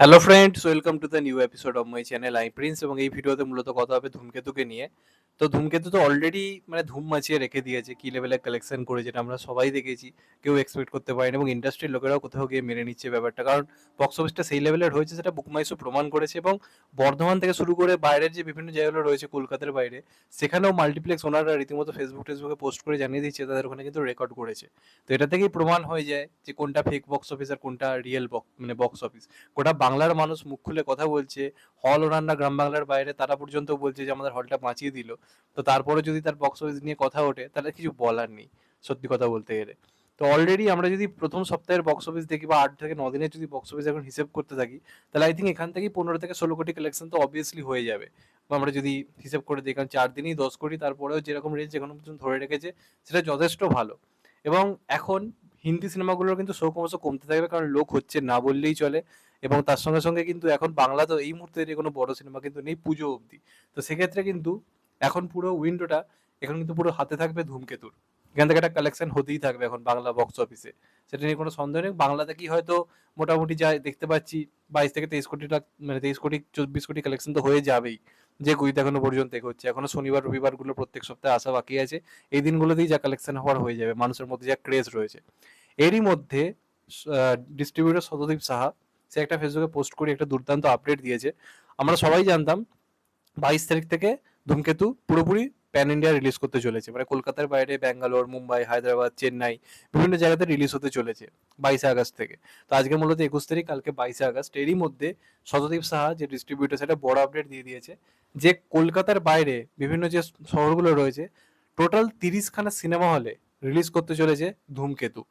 Hello friends welcome to the new episode of my channel I Prince এবং এই ভিডিওতে মূলত কথা হবে ধূমকেতুকে নিয়ে। তো ধূমকেতু তো অলরেডি মানে ধুম মাচিয়ে রেখে দিয়েছে। কি লেভেলের কালেকশন করে যেটা আমরা সবাই দেখেছি। কেউ এক্সপেক্ট করতে পারেনি এবং ইন্ডাস্ট্রির লোকেরাও কোথাও গিয়ে মেনে নিচ্ছে ব্যাপারটা। কারণ বক্স অফিসটা সেই লেভেলের হয়েছে সেটা বুকমাইসও প্রমাণ করেছে এবং বর্ধমান থেকে শুরু করে বাইরের যে বিভিন্ন জায়গাগুলো রয়েছে কলকাতার বাইরে, সেখানেও মাল্টিপ্লেক্স ওনাররা রীতিমতো ফেসবুক টেসবুকে পোস্ট করে জানিয়ে দিচ্ছে, তাদের ওখানে কিন্তু রেকর্ড করেছে। তো এটা থেকেই প্রমাণ হয়ে যায় যে কোনটা ফেক বক্স অফিস আর কোনটা রিয়েল মানে বক্স অফিস গোটা বাংলার মানুষ মুখ খুলে কথা বলছে হল ওনাররা গ্রাম বাংলার বাইরে, তারা পর্যন্ত বলছে যে আমাদের হলটা বাঁচিয়ে দিল। তো তারপরে যদি তার বক্স অফিস নিয়ে কথা ওঠে, তাহলে কিছু বলার নেই, সত্যি কথা বলতে গেলে। তো অলরেডি আমরা যদি প্রথম সপ্তাহের বক্স অফিস দেখি বা আট থেকে ন দিনের যদি বক্স অফিস এখন হিসেব করতে থাকি, তাহলে আই থিঙ্ক এখান থেকেই পনেরো থেকে ষোলো কোটি কালেকশন তো অবভিয়াসলি হয়ে যাবে। আমরা যদি হিসেব করে দেখি, কারণ চার দিনই দশ কোটি, তারপরেও যেরকম রেঞ্জ এখনও পর্যন্ত ধরে রেখেছে, সেটা যথেষ্ট ভালো। এবং এখন হিন্দি সিনেমাগুলোর কিন্তু শো ক্রমশ কমতে থাকবে, কারণ লোক হচ্ছে না বললেই চলে। এবং তার সঙ্গে সঙ্গে কিন্তু এখন বাংলা তো এই মুহূর্তে কোনো বড় সিনেমা কিন্তু নেই, পুজো অবধি। তো সেক্ষেত্রে কিন্তু এখন পুরো উইন্ডোটা এখন কিন্তু পুরো হাতে থাকবে ধূমকেতুর। এখান থেকে একটা কালেকশন হতেই থাকবে এখন বাংলা বক্স অফিসে সেটা নিয়ে কোনো সন্দেহ নেই। বাংলাতে কি হয়তো মোটামুটি যা দেখতে পাচ্ছি, বাইশ থেকে তেইশ কোটি টাকা মানে তেইশ কোটি, চব্বিশ কোটি কালেকশন তো হয়ে যাবেই। যে গুইতে এখনও পর্যন্ত হচ্ছে এখনও শনিবার, রবিবারগুলো প্রত্যেক সপ্তাহে আসা বাকি আছে। এই দিনগুলোতেই যা কালেকশন হওয়ার হয়ে যাবে। মানুষের মধ্যে যা ক্রেজ রয়েছে। এরই মধ্যে ডিস্ট্রিবিউটর শতদীপ সাহা, সে একটা ফেসবুকে পোস্ট করে একটা দুর্দান্ত আপডেট দিয়েছে। আমরা সবাই জানতাম, বাইশ তারিখ থেকে ধূমকেতু পুরোপুরি প্যান ইন্ডিয়া রিলিজ করতে চলেছে। মানে কলকাতার বাইরে, ব্যাঙ্গালোর, মুম্বাই, হায়দ্রাবাদ, চেন্নাই বিভিন্ন জায়গাতে রিলিজ হতে চলেছে বাইশে আগস্ট থেকে। তো আজকে মূলত একুশ তারিখ, কালকে বাইশে আগস্ট। এরই মধ্যে শতদীপ সাহা যে ডিস্ট্রিবিউটার সেটা বড় আপডেট দিয়ে দিয়েছে যে কলকাতার বাইরে বিভিন্ন যে শহরগুলো রয়েছে টোটাল তিরিশখানা সিনেমা হলে রিলিজ করতে চলেছে ধূমকেতু।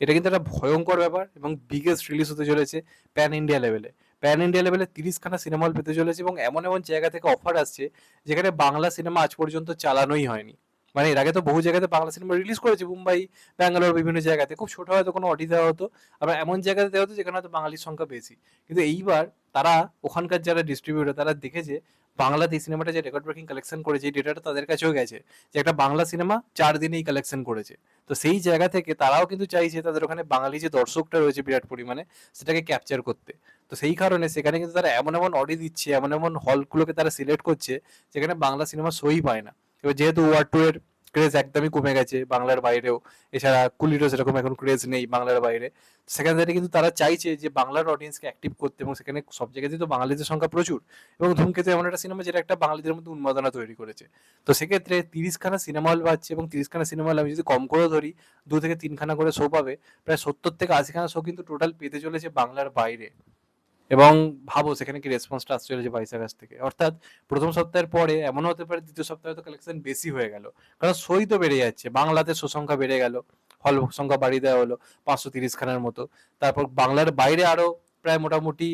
এটা কিন্তু একটা ভয়ঙ্কর ব্যাপার এবং বিগেস্ট রিলিজ হতে চলেছে প্যান ইন্ডিয়া লেভেলে প্যান ইন্ডিয়া লেভেলে তিরিশখানা সিনেমা হল পেতে চলেছে এবং এমন এমন জায়গা থেকে অফার আসছে যেখানে বাংলা সিনেমা আজ পর্যন্ত চালানোই হয়নি। মানে এর আগে তো বহু জায়গাতে বাংলা সিনেমা রিলিজ করেছে, মুম্বাই, ব্যাঙ্গালোর, বিভিন্ন জায়গাতে। খুব ছোট হয়তো কোনো অডি দেওয়া হতো, আবার এমন জায়গাতে দেওয়া হতো যেখানে হয়তো বাঙালির সংখ্যা বেশি। কিন্তু এইবার তারা ওখানকার যারা ডিস্ট্রিবিউটার তারা দেখেছে এই সিনেমাটা যে রেকর্ড ব্রেকিং কালেকশন করেছে ডেটাটা তাদের কাছেও গেছে যে একটা বাংলা সিনেমা চার দিনেই কালেকশন করেছে। তো সেই জায়গা থেকে তারাও কিন্তু চাইছে তাদের ওখানে বাঙালি যে দর্শকটা রয়েছে বিরাট পরিমাণে, সেটাকে ক্যাপচার করতে। তো সেই কারণে সেখানে কিন্তু তারা এমন এমন অডি দিচ্ছে, এমন এমন হলগুলোকে তারা সিলেক্ট করছে, যেখানে বাংলা সিনেমা সই পায় না। এবার যেহেতু ওয়ার্ড টু এর ক্রেজ একদমই কমে গেছে বাংলার বাইরেও। এছাড়া কুলিরও সেরকম এখন ক্রেজ নেই বাংলার বাইরে। সেখান থেকে কিন্তু তারা চাইছে যে বাংলার অডিয়েন্সকে অ্যাক্টিভ করতে এবং সেখানে সব জায়গাতেই তো বাঙালিদের সংখ্যা প্রচুর এবং ধূমকেতু এমন একটা সিনেমা যেটা একটা বাঙালিদের মধ্যে উন্মাদনা তৈরি করেছে। তো সেক্ষেত্রে তিরিশখানা সিনেমা হল পাচ্ছে এবং তিরিশখানা সিনেমা হল আমি যদি কম করে ধরি, দু থেকে তিনখানা করে শো পাবে। প্রায় সত্তর থেকে আশিখানা শো কিন্তু টোটাল পেতে চলেছে বাংলার বাইরে। এবং ভাবো সেখানে কি রেসপন্সটা আসতে চলেছে বাইশ কাছ থেকে। অর্থাৎ প্রথম সপ্তাহের পরে এমনও হতে পারে, দ্বিতীয় সপ্তাহে তো কালেকশন বেশি হয়ে গেল। কারণ সই তো বেড়ে যাচ্ছে। বাংলাতে সুসংখ্যা বেড়ে গেল। হল সংখ্যা বাড়িয়ে দেওয়া হলো পাঁচশো তিরিশ খানার মতো। তারপর বাংলার বাইরে আরও প্রায় মোটামুটি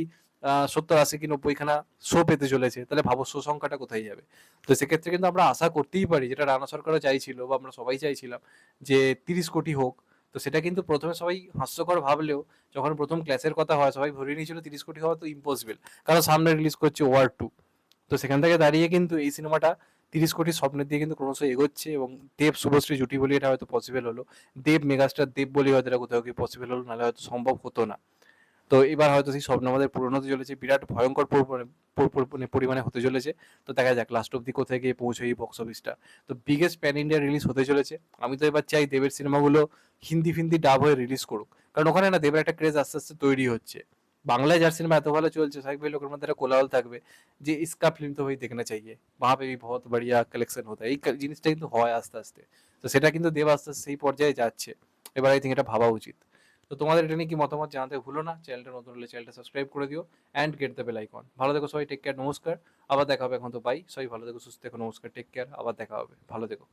সত্তর আশি কি নব্বইখানা শো পেতে চলেছে। তাহলে ভাবো শো সংখ্যাটা কোথায় যাবে? তো সেক্ষেত্রে কিন্তু আমরা আশা করতেই পারি, যেটা রানা সরকারও চাইছিল বা আমরা সবাই চাইছিলাম, যে তিরিশ কোটি হোক তো সেটা কিন্তু প্রথমে সবাই হাস্যকর ভাবলেও যখন প্রথম ক্লাসের কথা হয়, সবাই ধরে নিয়েছিল তিরিশ কোটি হওয়া তো ইম্পসিবল কারণ সামনে রিলিজ করছে ওয়ার টু তো সেখান থেকে দাঁড়িয়ে কিন্তু এই সিনেমাটা তিরিশ কোটি স্বপ্নের দিয়ে কিন্তু ক্রমশ এগোচ্ছে এবং দেব শুভশ্রী, জুটি বলে, এটা হয়তো পসিবল হলো। দেব মেগাস্টার দেব বলে হয়তো এটা কোথাও কি পসিবল হলো, নাহলে হয়তো সম্ভব হতো না। তো এবার হয়তো সেই স্বপ্ন আমাদের পূরণ হতে চলেছে বিরাট ভয়ঙ্কর মানে পরিমাণে হতে চলেছে তো দেখা যাক লাস্ট অব্দি কোথায় গিয়ে পৌঁছে এই বক্স অফিসটা তো বিগেস্ট প্যান ইন্ডিয়া রিলিজ হতে চলেছে আমি তো এবার চাই দেবের সিনেমাগুলো হিন্দি ফিন্দি ডাব হয়ে রিলিজ করুক কারণ ওখানে না দেবের একটা ক্রেজ আস্তে আস্তে তৈরি হচ্ছে বাংলায় যার সিনেমা এত ভালো চলছে সাহেব ভাই লোকের মধ্যে একটা কোলাহল থাকবে যে ইসকা ফিল্ম তো ভাই দেখনা চাইয়ে वहां पे भी बहुत बढ़िया কালেকশন হতো এই জিনিসটা কিন্তু হয় আস্তে আস্তে তো সেটা কিন্তু দেব আস্তে আস্তে সেই পর্যায়ে যাচ্ছে এবার আই থিঙ্ক এটা ভাবা উচিত তো তোমাদের এটা নিয়ে কি মতামত জানাতে ভুলো না? চ্যানেলটা নতুন হলে চ্যানেলটা সাবস্ক্রাইব করে দিও অ্যান্ড গেট দেবে বেল আইকন ভালো দেখো সবাই টেক কেয়ার নমস্কার। আবার দেখা হবে এখন তো বাই সবাই ভালো দেখো সুস্থ দেখো নমস্কার টেক কেয়ার আবার দেখা হবে। ভালো দেখো